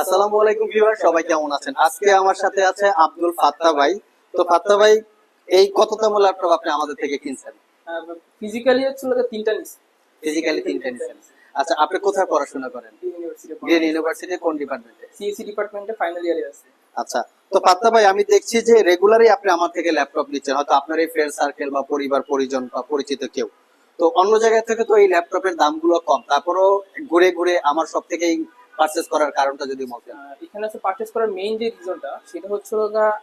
আসসালামু আলাইকুম ভিউয়ার সবাই কেমন আছেন? আজকে আমার সাথে আছে আব্দুল ফাত্তা ভাই। তো ফাত্তা ভাই এই কততম ল্যাপটপ আপনি আমাদের থেকে কিনছেন? ফিজিক্যালি হচ্ছে তিনটা ফিজিক্যালি তিনটা নিছেন। আচ্ছা আপনি কোথায় পড়াশোনা করেন? গ্রিন ইউনিভার্সিটি কোন ডিপার্টমেন্টে সিএসসি ডিপার্টমেন্টে ফাইনাল ইয়ারে আছে। আচ্ছা তো ফাত্তা ভাই আমি দেখছি যে রেগুলারই আপনি আমার থেকে ল্যাপটপ নিচ্ছেন। হয়তো আপনার এই ফ্রেন্ড সার্কেল বা পরিবার পরিজন বা পরিচিত কেউ। তো অন্য জায়গা থেকে তো এই ল্যাপটপের দামগুলো কম। তারপরও ঘুরে ঘুরে আমার সব থেকেই পারচেস করার কারণটা যদি বলতেন। আহ, এখানে হচ্ছে পারচেস করার মেইন যে রিজনটা সেটা হচ্ছে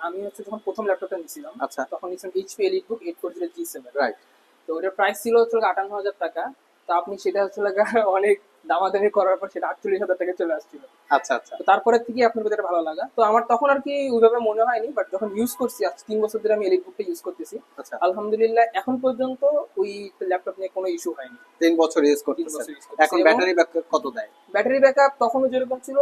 আমি হচ্ছে যখন প্রথম ল্যাপটপটা নিয়েছিলাম আচ্ছা। তখন নিয়েছিলাম HP EliteBook eight four zero G seven right তো ওটার প্রাইস ছিল হচ্ছে আটান্ন হাজার টাকা। তা আপনি সেটা হচ্ছে অনেক দামাদামি করার পর সেটা আটচল্লিশ হাজার টাকা চলে আসছিল। আচ্ছা আচ্ছা। তারপরে থেকে আপনার ভিতরে ভালো লাগা। তো আমার তখন আর কি ওইভাবে মনে হয়নি বাট যখন ইউজ করছি আজ তিন বছর ধরে আমি এলিট বুকটা ইউজ করতেছি। আচ্ছা। আলহামদুলিল্লাহ এখন পর্যন্ত ওই ল্যাপটপ নিয়ে কোনো ইস্যু হয়নি। তিন বছর ইউজ করতেছি। এখন ব্যাটারি ব্যাকআপ কত দেয়? ব্যাটারি ব্যাকআপ তখনও যেরকম ছিল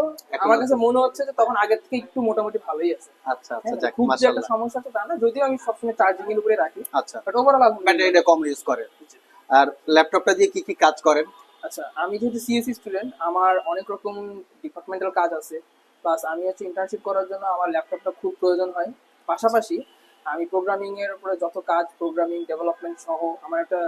আমার কাছে মনে হচ্ছে যে তখন আগের থেকে একটু মোটামুটি ভালোই আছে। আচ্ছা আচ্ছা হ্যাঁ, যাক খুব যে একটা সমস্যা তো তা না যদিও আমি সবসময় চার্জিং এর উপরে রাখি আচ্ছা। বাট ওভারঅল ব্যাটারিটা কম ইউজ করে আর ল্যাপটপটা দিয়ে কি কি কাজ করেন? আচ্ছা আমি যেহেতু সিএসসি স্টুডেন্ট আমার অনেক রকম ডিপার্টমেন্টাল কাজ আছে। প্লাস আমি হচ্ছে ইন্টার্নশিপ করার জন্য আমার ল্যাপটপটা খুব প্রয়োজন হয়। পাশাপাশি আমি প্রোগ্রামিং এর উপরে যত কাজ প্রোগ্রামিং ডেভেলপমেন্ট সহ আমার একটা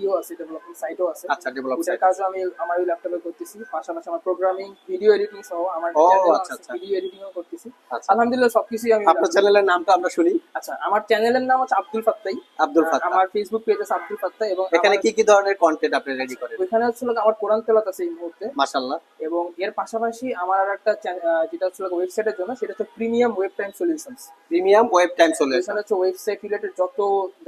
ইও আছে ডেভেলপমেন্ট সাইটও আছে। আচ্ছা ডেভেলপমেন্ট কাজও আমি আমার ওই ল্যাপটপে করতেছি। পাশাপাশি আমার প্রোগ্রামিং ভিডিও এডিটিং সহ আমার ও, চ্যানেল আচ্ছা, আচ্ছা। ভিডিও এডিটিংও করতেছি। আচ্ছা। আলহামদুলিল্লাহ সবকিছুই আমি আপনার চ্যানেলের নামটা আমরা শুনি। আচ্ছা আমার চ্যানেলের নাম হচ্ছে আব্দুল ফাত্তাই। আব্দুল আহ, ফাত্তা আমার ফেসবুক পেজ আছে আব্দুল ফাত্তাই এবং এখানে কি কি ধরনের কন্টেন্ট আপনি রেডি করেন? ওইখানে হচ্ছে আমার কোরআন তেলাত আছে এই মুহূর্তে। মাশাআল্লাহ। এবং এর পাশাপাশি আমার আর একটা যেটা হচ্ছে ওয়েবসাইটের জন্য সেটা হচ্ছে premium web time solutions premium web time solution এখানে হচ্ছে ওয়েবসাইট রিলেটেড যত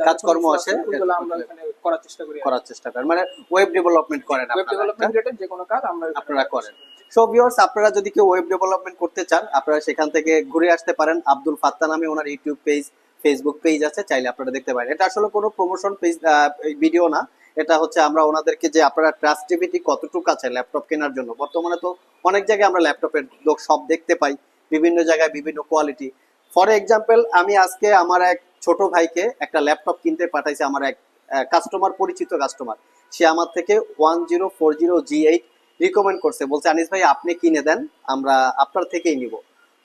কাজকর্ম আছে, ওইগুলো আমরা এখানে করার চেষ্টা করি করার চেষ্টা করেন। মানে ওয়েব ডেভেলপমেন্ট করেন ওয়েব ডেভেলপমেন্ট রিলেটেড যে কোনো কাজ আমরা আপনারা করেন। সো ভিউয়ার্স আপনারা যদি কেউ ওয়েব ডেভেলপমেন্ট করতে চান আপনারা সেখান থেকে ঘুরে আসতে পারেন। আব্দুল ফাত্তা নামে ওনার ইউটিউব পেজ ফেসবুক পেজ আছে চাইলে আপনারা দেখতে পারেন। এটা আসলে কোনো প্রমোশন পেজ ভিডিও না। এটা হচ্ছে আমরা ওনাদেরকে যে আপনারা ট্রাস্টিভিটি কতটুকু আছে ল্যাপটপ কেনার জন্য। বর্তমানে তো অনেক জায়গায় আমরা ল্যাপটপের লোক সব দেখতে পাই। বিভিন্ন জায়গায় বিভিন্ন কোয়ালিটি ফর এক্সাম্পল আমি আজকে আমার এক ছোট ভাইকে একটা ল্যাপটপ কিনতে পাঠাইছে, আমার এক কাস্টমার পরিচিত কাস্টমার সে আমার থেকে one zero four zero G eight recommend করছে। বলছে, আনিস ভাই, আপনি কিনে দেন, আমরা আপনার থেকেই নিব।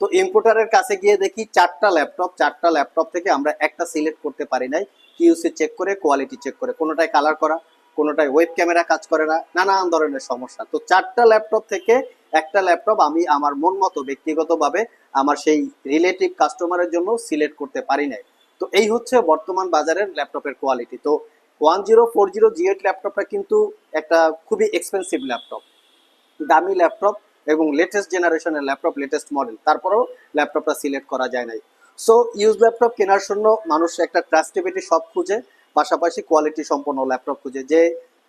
তো ইম্পোর্টারের কাছে গিয়ে দেখি চারটা ল্যাপটপ চারটা ল্যাপটপ থেকে আমরা একটা সিলেক্ট করতে পারি নাই। কিউসি চেক করে কোয়ালিটি চেক করে। কোনোটায় কালার করা, কোনোটায় ওয়েব ক্যামেরা কাজ করে না, নানান ধরনের সমস্যা। তো চারটা ল্যাপটপ থেকে একটা ল্যাপটপ আমি আমার মন মতো, ব্যক্তিগতভাবে আমার সেই রিলেটিভ কাস্টমারের জন্য সিলেক্ট করতে পারি নাই। তো এই হচ্ছে বর্তমান বাজারের ল্যাপটপের কোয়ালিটি তো one zero four zero G eight ল্যাপটপটা কিন্তু একটা খুবই এক্সপেন্সিভ ল্যাপটপ দামি ল্যাপটপ এবং লেটেস্ট জেনারেশনের ল্যাপটপ লেটেস্ট মডেল তারপরেও ল্যাপটপটা সিলেক্ট করা যায় নাই। সো ইউজ ল্যাপটপ কেনার জন্য মানুষ একটা ট্রাস্টেবিলিটি সব খুঁজে, পাশাপাশি কোয়ালিটি সম্পন্ন ল্যাপটপ খুঁজে, যে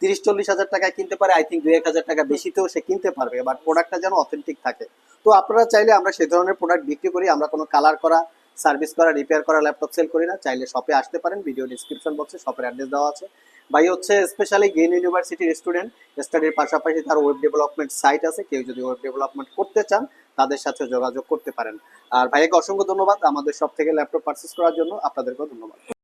তিরিশ, চল্লিশ হাজার টাকায় কিনতে পারে আই থিঙ্ক দুই এক হাজার টাকা বেশিতেও সে কিনতে পারবে বাট প্রোডাক্টটা যেন অথেন্টিক থাকে। তো আপনারা চাইলে আমরা সেই ধরনের প্রোডাক্ট বিক্রি করি, আমরা কোনো কালার করা সার্ভিস করা রিপেয়ার করা ল্যাপটপ সেল করি না, চাইলে শপে আসতে পারেন ভিডিও ডিসক্রিপশন বক্সে শপের অ্যাড্রেস দেওয়া আছে। ভাই, হচ্ছে স্পেশালি গ্রিন ইউনিভার্সিটির স্টুডেন্ট স্টাডির পাশাপাশি তার ওয়েব ডেভেলপমেন্ট সাইট আছে, কেউ যদি ওয়েব ডেভেলপমেন্ট করতে চান, তাদের সাথে যোগাযোগ করতে পারেন। আর ভাইয়াকে অসংখ্য ধন্যবাদ আমাদের সব থেকে ল্যাপটপ পারচেস করার জন্য, আপনাদেরকেও ধন্যবাদ।